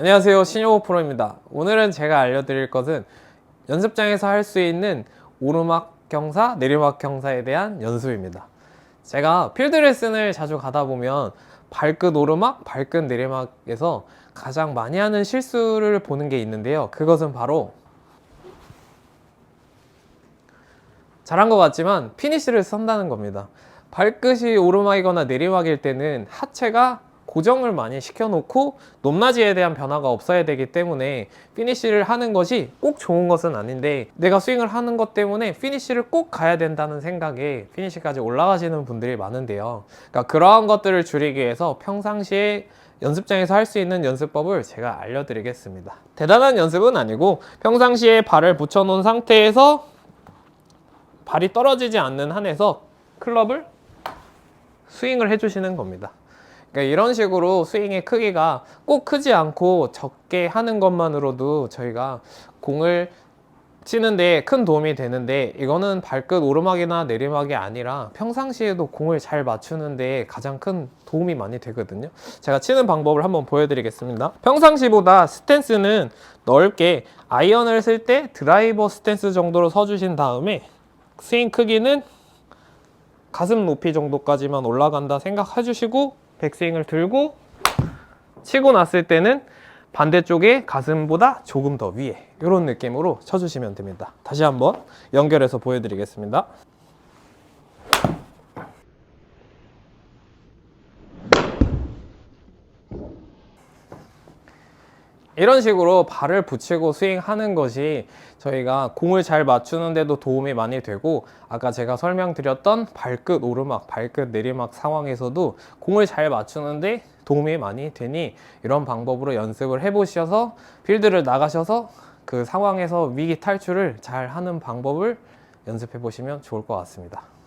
안녕하세요. 신효호 프로입니다. 오늘은 제가 알려드릴 것은 연습장에서 할 수 있는 오르막 경사, 내리막 경사에 대한 연습입니다. 제가 필드 레슨을 자주 가다 보면 발끝 오르막, 발끝 내리막에서 가장 많이 하는 실수를 보는 게 있는데요. 그것은 바로 잘한 것 같지만 피니쉬를 선다는 겁니다. 발끝이 오르막이거나 내리막일 때는 하체가 고정을 많이 시켜놓고 높낮이에 대한 변화가 없어야 되기 때문에 피니쉬를 하는 것이 꼭 좋은 것은 아닌데 내가 스윙을 하는 것 때문에 피니쉬를 꼭 가야 된다는 생각에 피니쉬까지 올라가시는 분들이 많은데요. 그러니까 그러한 것들을 줄이기 위해서 평상시에 연습장에서 할 수 있는 연습법을 제가 알려드리겠습니다. 대단한 연습은 아니고 평상시에 발을 붙여놓은 상태에서 발이 떨어지지 않는 한에서 클럽을 스윙을 해주시는 겁니다. 그러니까 이런 식으로 스윙의 크기가 꼭 크지 않고 적게 하는 것만으로도 저희가 공을 치는데 큰 도움이 되는데 이거는 발끝 오르막이나 내리막이 아니라 평상시에도 공을 잘 맞추는데 가장 큰 도움이 많이 되거든요. 제가 치는 방법을 한번 보여드리겠습니다. 평상시보다 스탠스는 넓게 아이언을 쓸 때 드라이버 스탠스 정도로 서주신 다음에 스윙 크기는 가슴 높이 정도까지만 올라간다 생각해 주시고 백스윙을 들고 치고 났을 때는 반대쪽에 가슴보다 조금 더 위에 이런 느낌으로 쳐주시면 됩니다. 다시 한번 연결해서 보여드리겠습니다. 이런 식으로 발을 붙이고 스윙하는 것이 저희가 공을 잘 맞추는데도 도움이 많이 되고 아까 제가 설명드렸던 발끝 오르막, 발끝 내리막 상황에서도 공을 잘 맞추는데 도움이 많이 되니 이런 방법으로 연습을 해보셔서 필드를 나가셔서 그 상황에서 위기 탈출을 잘 하는 방법을 연습해 보시면 좋을 것 같습니다.